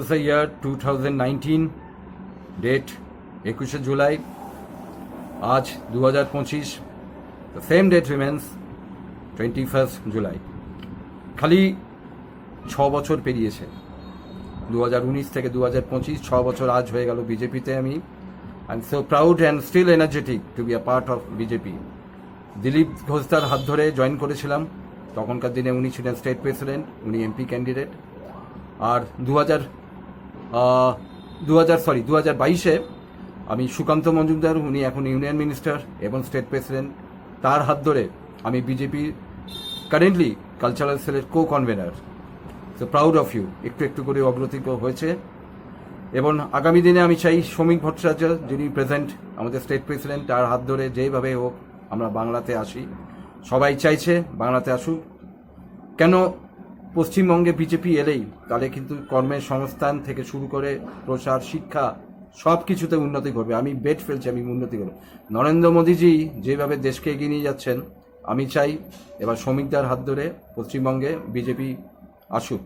was the year 2019 date একুশে July আজ দু হাজার পঁচিশ same date remains twenty first July খালি ছ বছর পেরিয়েছে। দু হাজার উনিশ থেকে দু হাজার পঁচিশ, ছ বছর আজ হয়ে গেল বিজেপিতে আমি। I am so proud and still energetic to be a part of BJP. Dilip ঘোষদার হাত ধরে জয়েন করেছিলাম। তখনকার দিনে উনি ছিলেন স্টেট প্রেসিডেন্ট উনি এমপি ক্যান্ডিডেট আর দু হাজার দু হাজার সরি দু হাজার বাইশে আমি সুকান্ত মজুমদার, উনি এখন ইউনিয়ন মিনিস্টার এবং স্টেট প্রেসিডেন্ট। তার হাত ধরে আমি বিজেপি কারেন্টলি কালচারাল সেলের co convener so proud of you একটু একটু করে অগ্রতি হয়েছে। এবং আগামী দিনে আমি চাই শ্রমিক ভট্টাচার্য, যিনি প্রেজেন্ট আমাদের স্টেট প্রেসিডেন্ট, তার হাত ধরে যেভাবে হোক আমরা বাংলাতে আসি। সবাই চাইছে বাংলাতে আসুক। কেন পশ্চিমবঙ্গে বিজেপি এলেই তাহলে কিন্তু কর্মের সংস্থান থেকে শুরু করে প্রসার, শিক্ষা সব কিছুতে উন্নতি করবে আমি বেট ফেলছি, আমি উন্নতি করব। নরেন্দ্র মোদীজি যেভাবে দেশকে এগিয়ে নিয়ে যাচ্ছেন, আমি চাই এবার শ্রমিকদার হাত ধরে পশ্চিমবঙ্গে বিজেপি আসুক।